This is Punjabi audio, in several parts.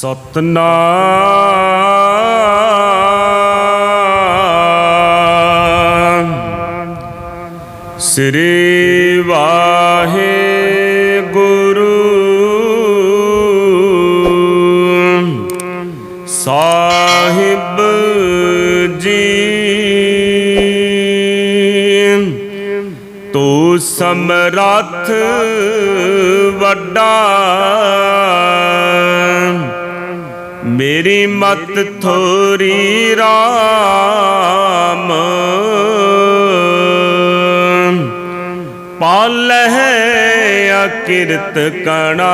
ਸਤਨਾਮ। ਸ੍ਰੀ ਵਾਹਿਗੁਰੂ। ਸਾਹਿਬ ਜੀ। ਤੂੰ ਸਮਰੱਥ ਵੱਡਾ ਮੇਰੀ ਮਤ ਥੋਰੀ ਰਾਮ। ਪਾਲਹਿ ਅਕਿਰਤ ਕਣਾ।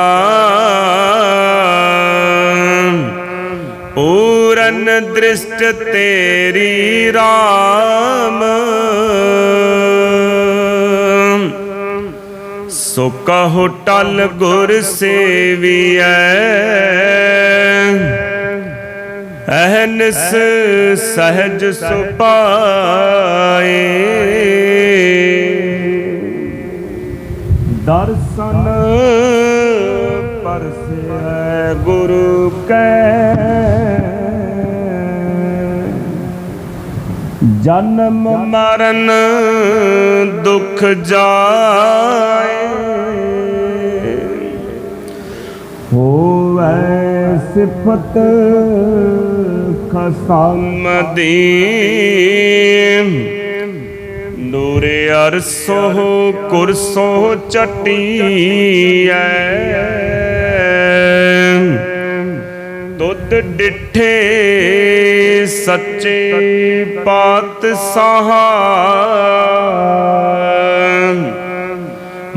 ਪੂਰਨ ਦ੍ਰਿਸ਼ਟ ਤੇਰੀ ਰਾਮ। ਸੋ ਕਹੋ ਟਲ ਗੁਰ ਸੇਵੀਐ। ਅਹਨਸ ਸਹਜ ਸੁਪਾਏ। ਦਰਸ਼ਨ ਪਰਸੈ ਗੁਰੂ ਕੈ। ਜਨਮ ਮਰਨ ਦੁਖ ਜਾਏ। ਹੋਵੈ ਸਿਫਤ ਖਸਮ ਦੀ ਨੂਰੇ ਅਰਸੋ ਕੁਰਸੋ ਚਟੀਐ। ਦੁੱਧ ਡਿੱਠੇ ਸੱਚੇ ਪਾਤ ਪਾਤਸ਼ਾਹ।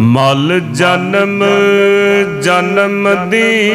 ਮਲ ਜਨਮ ਜਨਮ ਦੀ।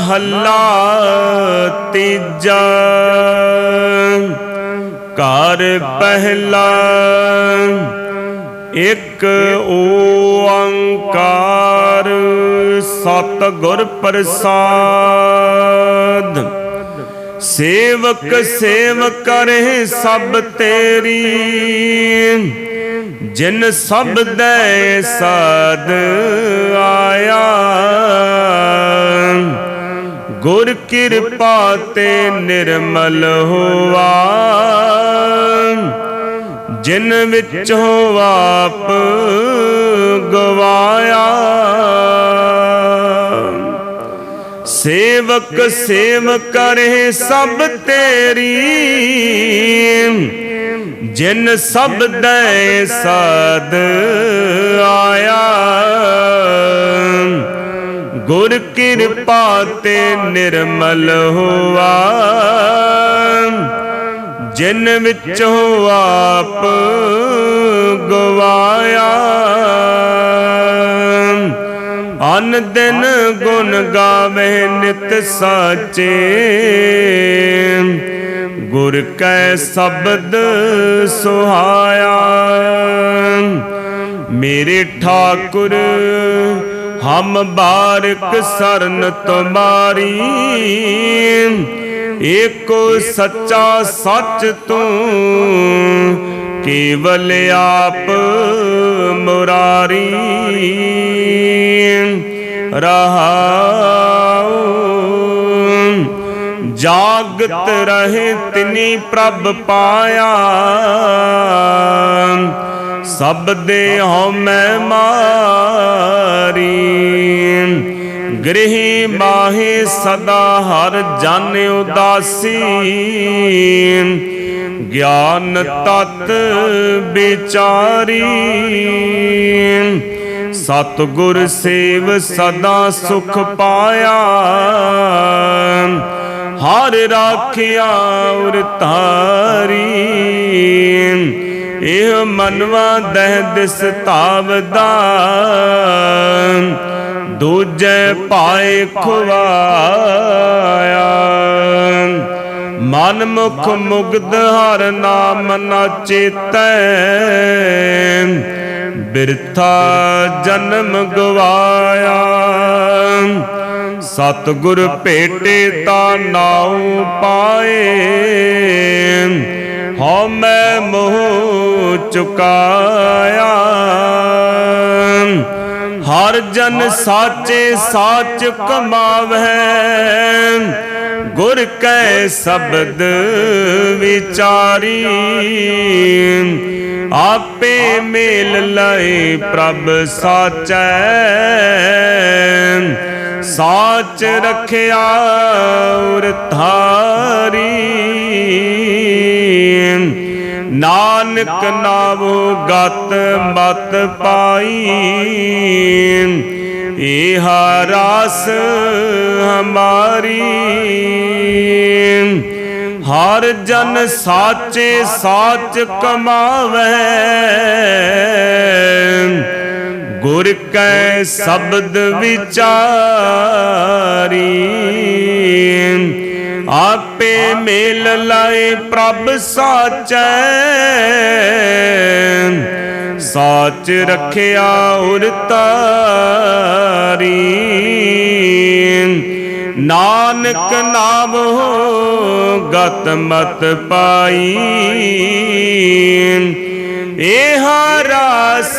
ਮਹੱਲਾ ਤੀਜਾ। ਘਰ ਪਹਿਲਾ। ਇੱਕ ਓੰਕਾਰ ਸਤਿਗੁਰ ਪ੍ਰਸਾਦ। ਸੇਵਕ ਸੇਵ ਕਰੇ ਸਭ ਤੇਰੀ। ਜਿਨ ਸਭ ਦੇ ਸਾਧ ਆਇਆ। ਗੁਰ ਕਿਰਪਾ ਤੇ ਨਿਰਮਲ ਹੋਆ। ਜਿਨ ਵਿੱਚ ਆਪ ਗਵਾਇਆ। ਸੇਵਕ ਸੇਵ ਕਰੇ ਸਭ ਤੇਰੀ। ਜਿਨ ਸਭ ਦੇ ਆਇਆ। ਗੁਰ ਕਿਰਪਾ ਤੇ ਨਿਰਮਲ ਹੋਆ। ਜਿਨ ਵਿੱਚੋਂ ਆਪ ਗਵਾਇਆ। ਅਨ ਦਿਨ ਗੁਣ ਗਾਵੇ ਨਿਤ ਸਾਚੇ। ਗੁਰ ਕੈ ਸ਼ਬਦ ਸੁਹਾਇਆ। ਮੇਰੇ ਠਾਕੁਰ ਹਮ ਬਾਰਕ ਸਰਨ ਤੁਮਾਰੀ, ਏਕੋ ਸੱਚਾ ਸੱਚ ਤੂੰ, ਕੇਵਲ ਆਪ ਮੁਰਾਰੀ। ਰਹਾਉ, ਜਾਗਤ ਰਹੇ ਤਿਨੀ ਪ੍ਰਭ ਪਾਇਆ। ਸਭ ਦੇ ਹਉਮੈ ਮਾਰੀ। ਗ੍ਰਹਿ ਮਾਹੇ ਸਦਾ ਹਰ ਜਨ ਉਦਾਸੀ। ਗਿਆਨ ਤਤ ਵਿਚਾਰੀ। ਸਤਿਗੁਰ ਸੇਵ ਸਦਾ ਸੁਖ ਪਾਇਆ। ਹਰ ਰਾਖਿਆ ਉਰ ਤਾਰੀ ਇਹ ਮਨਵਾ ਦਹਿ ਦਿਸ ਤਾਵਦਾ ਦੂਜੇ ਭਾਏ ਖੁਆਇਆ ਮਨ ਮੁਖ ਮੁਗਧ ਹਰ ਨਾਮ ਨਾ ਚੇਤੈ। ਬਿਰਥਾ ਜਨਮ ਗਵਾਇਆ। ਸਤਿਗੁਰ ਭੇਟੇ ਤਾ ਨਾਉ ਪਾਏ। ਹਉ ਮੈਂ ਮੋਹ ਚੁਕਾਇਆ। ਹਰ ਜਨ ਸਾਚੇ ਸਾਚ ਕਮਾਵੈ। ਗੁਰ ਕੈ ਸ਼ਬਦ ਵਿਚਾਰੀ। ਆਪੇ ਮੇਲ ਲਏ ਪ੍ਰਭ ਸਾਚੈ। ਸਾਚ ਰੱਖਿਆ ਉਰ ਧਾਰੀ। ਨਾਨਕ ਨਾਵੋ ਗਤ ਮਤ ਪਾਈ। ਇਹ ਰਾਸ ਹਮਾਰੀ। ਹਰ ਜਨ ਸਾਚੇ ਸਾਚ ਕਮਾਵੇ। ਗੁਰ ਕੈ ਸ਼ਬਦ ਵਿਚਾਰੀ। ਆਪੇ ਮੇਲ ਲਾਏ ਪ੍ਰਭ ਸਾਚੈ। ਸਾਚ ਰਖਿਆ ਉਰ ਤਾਰੀ। ਨਾਨਕ ਨਾਮ ਹੋ ਗਤ ਮਤ ਪਾਈ। ਇਹ ਰਾਸ